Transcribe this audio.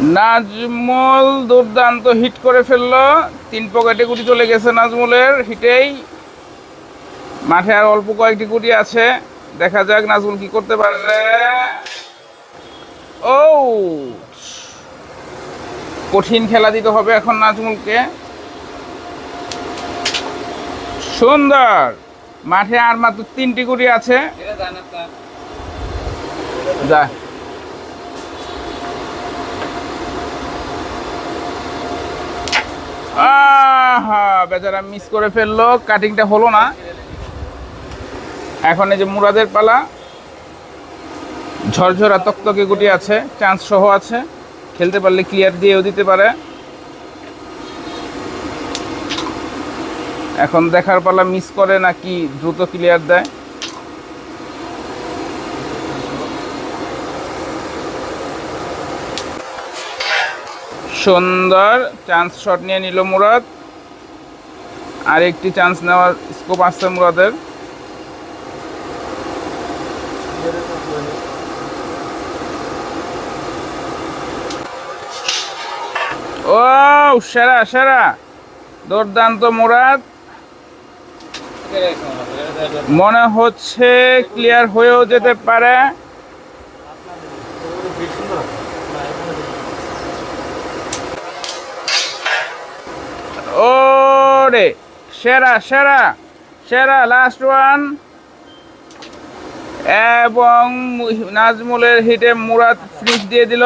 নাজমুল দুর্দান্ত হিট করে ফেলল। তিন পকেটে গুটি চলে গেছে নাজমুলের হিটেই মাঠে আর অল্প কয়েকটি গুটি আছে। দেখা যাক নাজমুল কি করতে পারবে। ও কঠিন খেলা দিতে হবে এখন নাজমুলকে। সুন্দর! মাঠে আর মাত্র তিনটি গুটি আছে। যা। বেচারা মিস করে ফেলল। কাটিংটা হলো না। এখন এই যে মুরাদের পালা। ঝরঝরা তকতকে গুটি আছে চান্স সহ আছে। খেলতে পারলে ক্লিয়ার দিয়েও দিতে পারে। এখন দেখার পালা মিস করে নাকি দ্রুত ক্লিয়ার দেয়। সুন্দর চান্স শট নিয়ে নিল মুরাদ। আর একটি চান্স নেওয়ার স্কোপ আছে মুরাদের। ও সেরা সেরা। দুর্দান্ত মুরাদ। মনে হচ্ছে ক্লিয়ার হয়েও যেতে পারে। ওরে সেরা সেরা সেরা লাস্ট ওয়ান এবং নাজমুলের হিটে মুরাদ ফ্রিজ দিয়ে দিল।